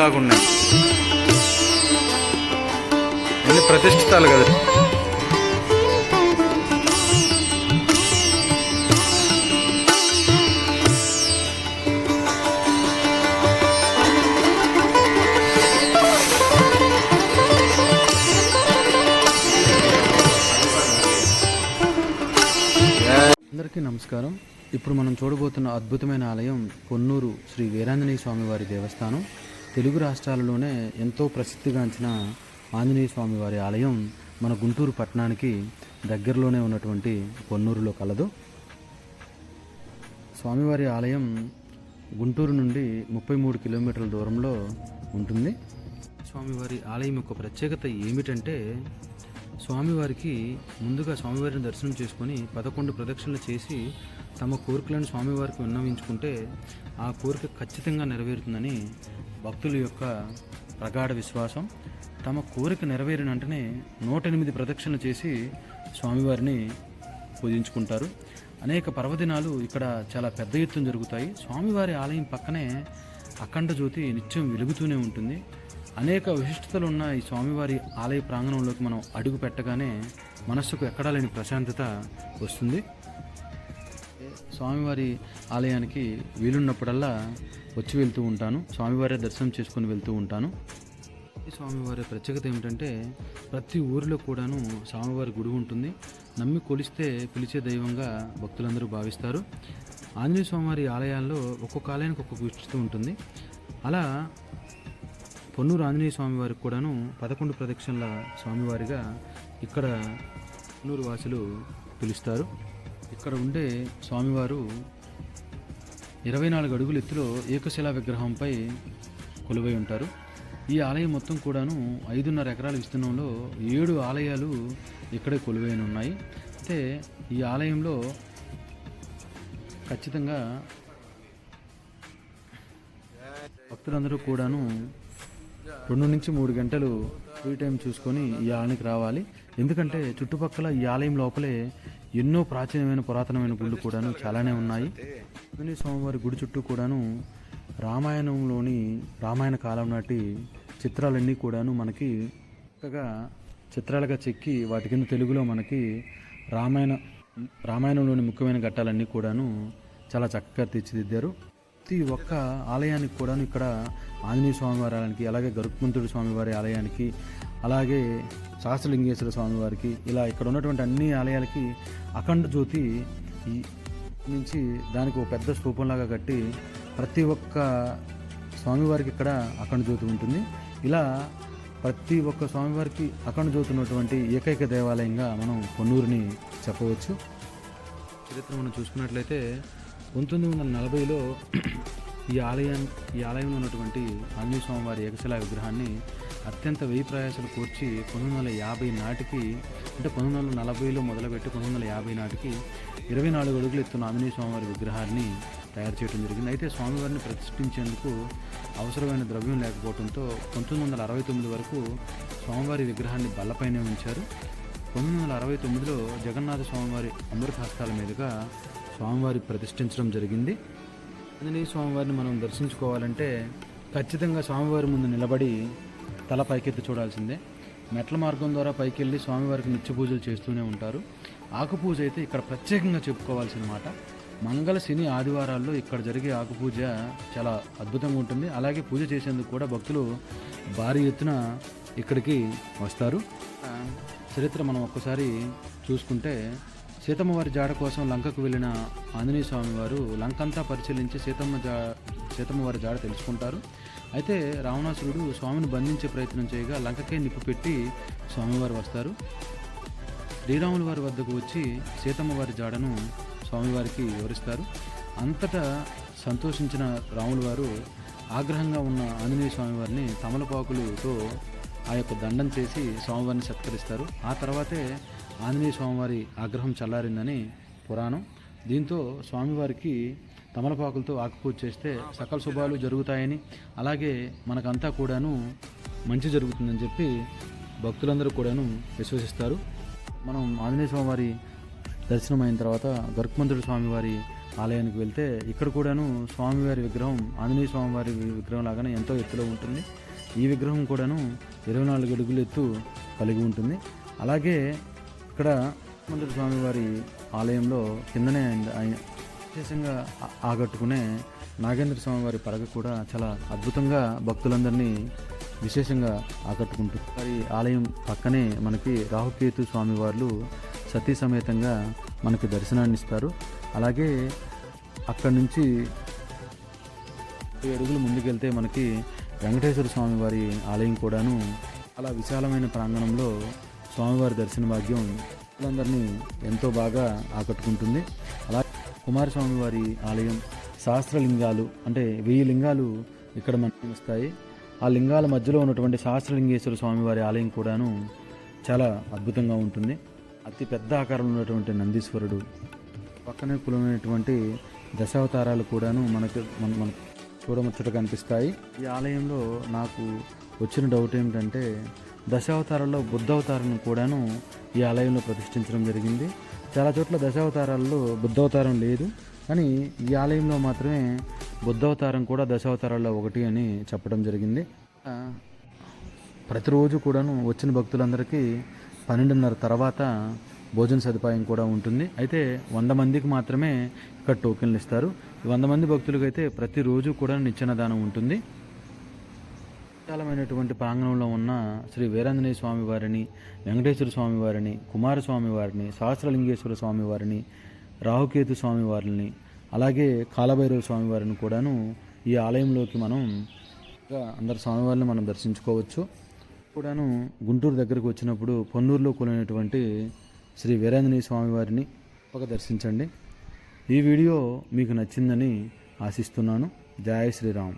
లాగా ఉన్నాయి అన్ని ప్రతిష్ఠితాలు కదా. అందరికీ నమస్కారం. ఇప్పుడు మనం చూడబోతున్న అద్భుతమైన ఆలయం పొన్నూరు శ్రీ వీరాంజనేయ స్వామివారి దేవస్థానం. తెలుగు రాష్ట్రాలలోనే ఎంతో ప్రసిద్ధిగాంచిన ఆంజనేయ స్వామివారి ఆలయం మన గుంటూరు పట్టణానికి దగ్గరలోనే ఉన్నటువంటి పొన్నూరులో కలదు. స్వామివారి ఆలయం గుంటూరు నుండి ముప్పై మూడు కిలోమీటర్ల దూరంలో ఉంటుంది. స్వామివారి ఆలయం యొక్క ప్రత్యేకత ఏమిటంటే స్వామివారికి ముందుగా స్వామివారిని దర్శనం చేసుకొని పదకొండు ప్రదక్షిణలు చేసి తమ కోరికలను స్వామివారికి విన్నవించుకుంటే ఆ కోరిక ఖచ్చితంగా నెరవేరుతుందని భక్తుల యొక్క ప్రగాఢ విశ్వాసం తమ కోరిక నెరవేరిన వెంటనే నూట ఎనిమిది ప్రదక్షిణలు చేసి స్వామివారిని పూజించుకుంటారు. అనేక పర్వదినాలు ఇక్కడ చాలా పెద్ద ఎత్తున జరుగుతాయి. స్వామివారి ఆలయం పక్కనే అఖండ జ్యోతి నిత్యం వెలుగుతూనే ఉంటుంది. అనేక విశిష్టతలు ఉన్న ఈ స్వామివారి ఆలయ ప్రాంగణంలోకి మనం అడుగు పెట్టగానే మనస్సుకు ఎక్కడా లేని ప్రశాంతత వస్తుంది. స్వామివారి ఆలయానికి వీలున్నప్పుడల్లా వచ్చి వెళ్తూ ఉంటాను. స్వామివారి దర్శనం చేసుకుని వెళ్తూ ఉంటాను. ఈ స్వామివారి ప్రత్యేకత ఏమిటంటే ప్రతి ఊరిలో కూడాను స్వామివారి గుడి ఉంటుంది. నమ్మి కొలిస్తే పిలిచే దైవంగా భక్తులందరూ భావిస్తారు. ఆంజనేయ స్వామివారి ఆలయాల్లో ఒక్కొక్క ఆలయానికి ఒక్కొక్క విశిష్టత ఉంటుంది. అలా పొన్నూరు ఆంజనేయ స్వామి వారికి కూడాను పదకొండు ప్రదక్షిణల స్వామివారిగా ఇక్కడ పొన్నూరు వాసులు పిలుస్తారు. ఇక్కడ ఉండే స్వామివారు ఇరవై నాలుగు అడుగుల ఎత్తులో ఏకశిలా విగ్రహంపై కొలువై ఉంటారు. ఈ ఆలయం మొత్తం కూడాను ఐదున్నర ఎకరాల విస్తీర్ణంలో ఏడు ఆలయాలు ఇక్కడే కొలువైన ఉన్నాయి అయితే ఈ ఆలయంలో ఖచ్చితంగా భక్తులందరూ కూడాను రెండు నుంచి మూడు గంటలు ఫ్రీ టైం చూసుకొని ఈ ఆలయానికి రావాలి. ఎందుకంటే చుట్టుపక్కల ఈ ఆలయం లోపలే ఎన్నో ప్రాచీనమైన పురాతనమైన గుళ్ళు కూడాను చాలానే ఉన్నాయి. ఆంజనేయ స్వామివారి గుడి చుట్టూ కూడాను రామాయణంలోని రామాయణ కాలం నాటి చిత్రాలన్నీ కూడాను మనకి చక్కగా చిత్రాలుగా చెక్కి వాటి కింద తెలుగులో మనకి రామాయణ రామాయణంలోని ముఖ్యమైన ఘట్టాలన్నీ కూడాను చాలా చక్కగా తీర్చిదిద్దారు. ప్రతి ఒక్క ఆలయానికి కూడాను ఇక్కడ ఆంజనేయ స్వామివారి ఆలయానికి అలాగే గరుత్మంతుడి స్వామివారి ఆలయానికి అలాగే సహస్రలింగేశ్వర స్వామివారికి ఇలా ఇక్కడ ఉన్నటువంటి అన్ని ఆలయాలకి అఖండ జ్యోతి నుంచి దానికి ఒక పెద్ద స్తూపంలాగా కట్టి ప్రతి ఒక్క స్వామివారికి ఇక్కడ అఖండ జ్యోతి ఉంటుంది. ఇలా ప్రతి ఒక్క స్వామివారికి అఖండ జ్యోతి ఉన్నటువంటి ఏకైక దేవాలయంగా మనం కొన్నూరుని చెప్పవచ్చు. చరిత్ర మనం చూసుకున్నట్లయితే పంతొమ్మిది వందల నలభైలో ఈ ఆలయం ఈ ఆలయంలో ఉన్నటువంటి ఆంజనేయ స్వామివారి ఏకశిలా విగ్రహాన్ని అత్యంత వెయ్యి ప్రయాసాలు కూర్చి పంతొమ్మిది వందల యాభై నాటికి అంటే పంతొమ్మిది వందల నలభైలో మొదలుపెట్టి పంతొమ్మిది వందల యాభై నాటికి ఇరవై నాలుగు అడుగులు ఎత్తున్న ఆంజనేయ స్వామివారి విగ్రహాన్ని తయారు చేయడం జరిగింది. అయితే స్వామివారిని ప్రతిష్ఠించేందుకు అవసరమైన ద్రవ్యం లేకపోవడంతో పంతొమ్మిది వందల అరవై తొమ్మిది వరకు స్వామివారి విగ్రహాన్ని బల్లపైనే ఉంచారు. పంతొమ్మిది వందల అరవై తొమ్మిదిలో జగన్నాథ స్వామివారి అమృత హస్తాల మీదుగా స్వామివారి ప్రతిష్ఠించడం జరిగింది. ఆంజనేయ స్వామివారిని మనం దర్శించుకోవాలంటే ఖచ్చితంగా స్వామివారి ముందు నిలబడి తల పైకెత్తి చూడాల్సిందే. మెట్ల మార్గం ద్వారా పైకి వెళ్ళి స్వామివారికి నిత్య పూజలు చేస్తూనే ఉంటారు. ఆకు పూజ అయితే ఇక్కడ ప్రత్యేకంగా చెప్పుకోవాల్సిన మాట. మంగళ శని ఆదివారాల్లో ఇక్కడ జరిగే ఆకు పూజ చాలా అద్భుతంగా ఉంటుంది. అలాగే పూజ చేసేందుకు కూడా భక్తులు భారీ ఎత్తున ఇక్కడికి వస్తారు. చరిత్ర మనం ఒక్కసారి చూసుకుంటే సీతమ్మవారి జాడ కోసం లంకకు వెళ్ళిన ఆంజనేయ స్వామి వారు లంకంతా పరిశీలించి సీతమ్మ జా సీతమ్మవారి జాడ తెలుసుకుంటారు. అయితే రావణాసురుడు స్వామిని బంధించే ప్రయత్నం చేయగా లంకకే నిప్పు పెట్టి స్వామివారు వస్తారు. శ్రీరాముల వారి వద్దకు వచ్చి సీతమ్మ వారి జాడను స్వామివారికి వివరిస్తారు. అంతటా సంతోషించిన రాముల వారు ఆగ్రహంగా ఉన్న ఆంజనేయ స్వామివారిని తమలపాకులతో ఆ యొక్క దండం చేసి స్వామివారిని సత్కరిస్తారు. ఆ తర్వాతే ఆంజనేయ స్వామివారి ఆగ్రహం చల్లారిందని పురాణం. దీంతో స్వామివారికి తమలపాకులతో ఆకుపూజ చేస్తే సకల శుభాలు జరుగుతాయని అలాగే మనకంతా కూడాను మంచి జరుగుతుందని చెప్పి భక్తులందరూ కూడాను విశ్వసిస్తారు. మనం ఆంజనేయ స్వామివారి దర్శనం అయిన తర్వాత గరుక్మంతుడి స్వామివారి ఆలయానికి వెళ్తే ఇక్కడ కూడాను స్వామివారి విగ్రహం ఆంజనేయ స్వామివారి విగ్రహం లాగానే ఎంతో ఎత్తులో ఉంటుంది. ఈ విగ్రహం కూడాను ఇరవై నాలుగు అడుగుల ఎత్తు కలిగి ఉంటుంది. అలాగే ఇక్కడ మందిర స్వామివారి ఆలయంలో కిందనే ఆయన- ఆయన విశేషంగా ఆగట్టుకునే ఆకట్టుకునే నాగేంద్ర స్వామివారి పడగ కూడా చాలా అద్భుతంగా భక్తులందరినీ విశేషంగా ఆకట్టుకుంటుంది. వారి ఆలయం పక్కనే మనకి రాహుకేతు స్వామివార్లు సతీ సమేతంగా మనకి దర్శనాన్ని ఇస్తారు అలాగే అక్కడి నుంచి అడుగులు ముందుకెళ్తే మనకి వెంకటేశ్వర స్వామివారి ఆలయం కూడాను అలా విశాలమైన ప్రాంగణంలో స్వామివారి దర్శన భాగ్యం భక్తులందరినీ ఎంతో బాగా ఆకట్టుకుంటుంది. అలా కుమారస్వామి వారి ఆలయం సహస్రలింగాలు అంటే వెయ్యి లింగాలు ఇక్కడ మనకి వస్తాయి. ఆ లింగాల మధ్యలో ఉన్నటువంటి సహస్రలింగేశ్వర స్వామివారి ఆలయం కూడాను చాలా అద్భుతంగా ఉంటుంది. అతి పెద్ద ఆకారంలో ఉన్నటువంటి నందీశ్వరుడు పక్కనే కులమైనటువంటి దశావతారాలు కూడాను మనకు మన మనకు చూడముచ్చట కనిపిస్తాయి ఈ ఆలయంలో నాకు వచ్చిన డౌట్ ఏమిటంటే దశావతారాల్లో బుద్ధావతారం కూడాను ఈ ఆలయంలో ప్రతిష్ఠించడం జరిగింది. చాలా చోట్ల దశావతారాల్లో బుద్ధావతారం లేదు. కానీ ఈ ఆలయంలో మాత్రమే బుద్ధావతారం కూడా దశావతారాల్లో ఒకటి అని చెప్పడం జరిగింది. ప్రతిరోజు కూడాను వచ్చిన భక్తులందరికీ పన్నెండున్నర తర్వాత భోజన సదుపాయం కూడా ఉంటుంది. అయితే వంద మందికి మాత్రమే ఇక్కడ టోకెన్లు ఇస్తారు. ఈ వంద మంది భక్తులకైతే ప్రతిరోజు కూడా నిత్యనదానం ఉంటుంది. విశాలమైనటువంటి ప్రాంగణంలో ఉన్న శ్రీ వీరాంజనేయ స్వామి వారిని వెంకటేశ్వర స్వామి వారిని కుమారస్వామి వారిని సహస్రలింగేశ్వర స్వామి వారిని రాహుకేతు స్వామి వారిని అలాగే కాలభైరవ స్వామి వారిని కూడాను ఈ ఆలయంలోకి మనం అందరు స్వామివారిని మనం దర్శించుకోవచ్చు. కూడాను గుంటూరు దగ్గరకు వచ్చినప్పుడు పొన్నూరులో కొలినటువంటి శ్రీ వీరాంజనేయ స్వామి వారిని దర్శించండి. ఈ వీడియో మీకు నచ్చిందని ఆశిస్తున్నాను. జయ శ్రీరామ్.